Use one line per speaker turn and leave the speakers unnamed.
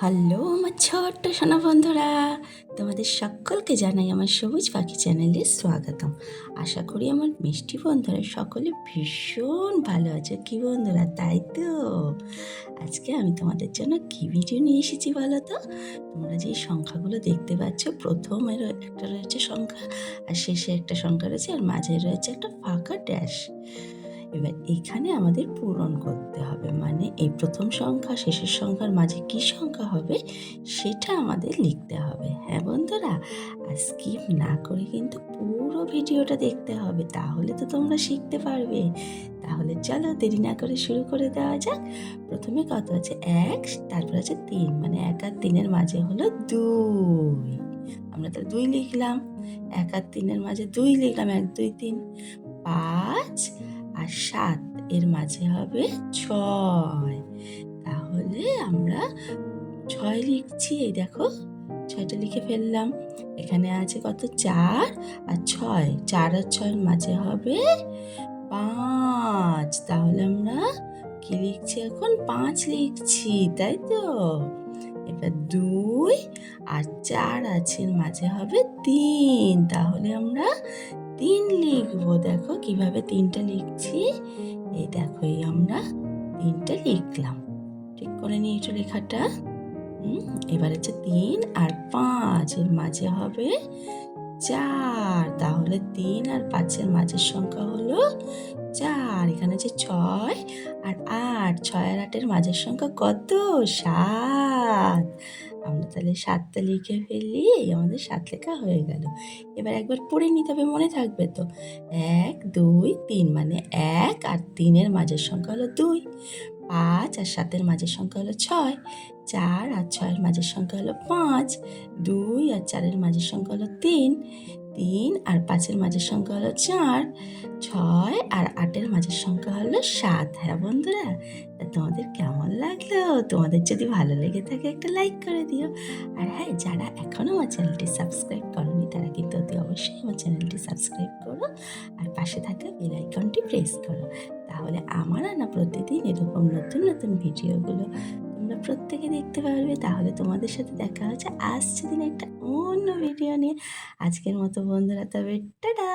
Hello, আমার ছোট্ট সোনা বন্ধুরা। তোমাদের সকলকে জানাই আমার সবুজ পাখি চ্যানেলে স্বাগতম। আশা করি আমার মিষ্টি বন্ধুরা সকলে ভীষণ ভালো আছে। কি বন্ধুরা, তাই তো? আজকে আমি তোমাদের জন্য কি ভিডিও নিয়ে এসেছি বলো তো? তোমরা যে সংখ্যাগুলো দেখতে পাচ্ছ প্রথমের একটা রয়েছে সংখ্যা, আর শেষে একটা সংখ্যা রয়েছে, আর মাঝে রয়েছে একটা ফাঁকা ড্যাশ এবার এখানে আমাদের পূরণ করতে হবে। এই প্রথম সংখ্যা, শেষের সংখ্যার মাঝে কি সংখ্যা হবে সেটা আমাদের লিখতে হবে। হ্যাঁ বন্ধুরা, আর স্কিপ না করে কিন্তু পুরো ভিডিওটা দেখতে হবে, তাহলে তো তোমরা শিখতে পারবে। তাহলে চলো দেরি না করে শুরু করে দেওয়া যাক। প্রথমে কত আছে? এক, তারপর আছে তিন মানে এক আর তিনের মাঝে হলো দুই। আমরা তো দুই লিখলাম। এক আর তিনের মাঝে দুই লিখলাম, এক, দুই, তিন। পাঁচ আর সাত, এর মাঝে হবে ছয়। তাহলে আমরা ছয় লিখছি, এই দেখো, ছয়টা লিখে ফেললাম। এখানে আছে কত? চার আর ছয়। চার আর ছয়ের মাঝে হবে পাঁচ। তাহলে আমরা কি লিখছি এখন? পাঁচ লিখছি, তাই তো? এবার দুই আর চার আছে মাঝে হবে তিন। তাহলে আমরা তিন লিখব। দেখো কীভাবে তিনটা লিখছি। এই দেখো, এই আমরা তিনটা লিখলাম। ঠিক করে নিয়ে একটু লেখাটা এবার হচ্ছে তিন আর পাঁচ এর মাঝে হবে চার। তাহলে তিন আর পাঁচের মাঝের সংখ্যা হলো চার। এখানে যে ছয় আর আট। ছয় আর আটের মাঝের সংখ্যা কত? সাত। আমরা তাহলে সাতটা লিখে ফেললি আমাদের সাত লেখা হয়ে গেল। এবার একবার পড়ে নিতে হবে, মনে থাকবে তো। এক, দুই, তিন মানে এক আর তিনের মাঝের সংখ্যা হলো দুই। পাঁচ আর সাতের মাঝের সংখ্যা হলো ছয়। চার আর ছয়ের মাঝের সংখ্যা হলো পাঁচ। দুই আর চারের মাঝের সংখ্যা হলো তিন। তিন আর পাঁচের মাঝের সংখ্যা হলো চার। ছয় আর আটের মাঝের সংখ্যা হলো সাত। হ্যাঁ বন্ধুরা তোমাদের কেমন লাগল? তোমাদের যদি ভালো লেগে থাকে একটা লাইক করে দিও। আর হ্যাঁ যারা এখনও আমার চ্যানেলটি সাবস্ক্রাইব করনি, তারা কিন্তু অতি অবশ্যই আমার চ্যানেলটি সাবস্ক্রাইব করো। আর পাশে থাকা বেল আইকনটি প্রেস করো। তাহলে আমার আনা প্রতিদিন এরকম নতুন নতুন ভিডিওগুলো তোমরা প্রত্যেকে দেখতে পারবে। তাহলে তোমাদের সাথে দেখা হচ্ছে আসছে দিন একটা অন্য ভিডিও নিয়ে। আজকের মতো বন্ধুরা তবে টাটা!